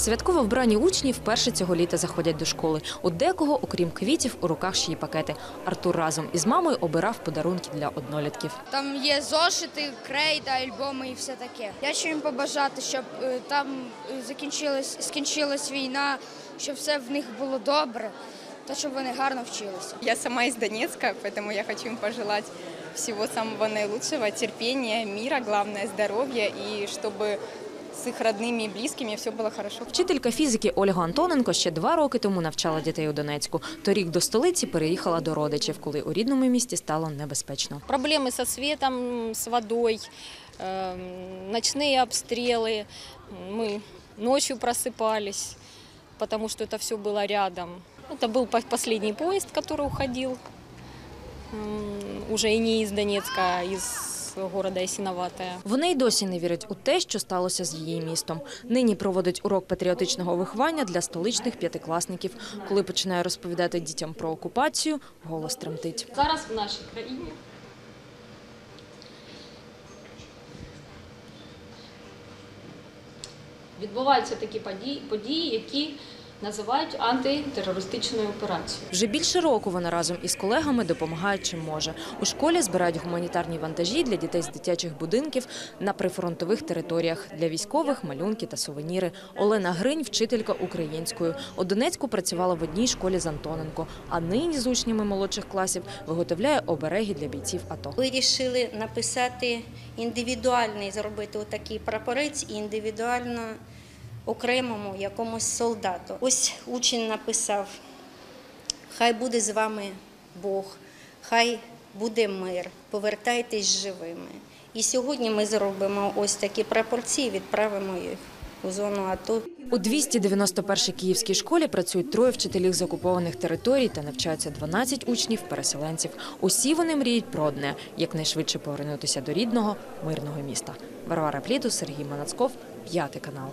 Святково вбрані учні вперше цього літа заходять до школи. У декого, окрім квітів, у руках ще й пакети. Артур разом із мамою обирав подарунки для однолітків. Там є зошити, крейда, альбоми і все таке. Я хочу їм побажати, щоб е, там е, закінчилась, скінчилась війна, щоб все в них було добре, та щоб вони гарно вчилися. Я сама из Донецка, поэтому я хочу им пожелать всего самого наилучшего, терпения, мира, главное, здоровья и чтобы с их родными и близкими все было хорошо. Вчителька фізики Ольга Антоненко ще два роки тому навчала дітей у Донецьку. Торік до столиці переїхала до родичів, коли у рідному місті стало небезпечно. Проблемы со светом, с водой, эм, ночные обстрелы. Мы ночью просыпались, потому что это все было рядом. Это был по- последний поезд, который уходил м, уже и не из Донецка, а из города Ясиноватая. Вони й досі не вірять у те, що сталося з її містом. Нині проводить урок патріотичного виховання для столичних п'ятикласників. Коли починає розповідати дітям про окупацію, голос тремтить. Зараз в нашій країні відбуваються такі події, події, які називають антитерористичною операцією. Вже більше року вона разом із колегами допомагає чим може. У школі збирають гуманітарні вантажі для дітей з дитячих будинків на прифронтових територіях для військових, малюнки та сувеніри. Олена Гринь, вчителька українською. У Донецьку працювала в одній школі з Антоненко, а нині з учнями молодших класів виготовляє обереги для бійців АТО. Вирішили написати індивідуальний, зробити отакий прапорець і індивідуально окремому якомусь солдату. Ось учень написав: Хай буде з вами Бог, хай буде мир, повертайтесь живими. І сьогодні ми зробимо ось такі прапорці і відправимо їх у зону АТО. У 291-й київській школі працюють троє вчителів з окупованих територій та навчаються 12 учнів-переселенців. Усі вони мріють про одне – якнайшвидше повернутися до рідного, мирного міста. Варвара Пліту, Сергій Манацков, п'ятий канал.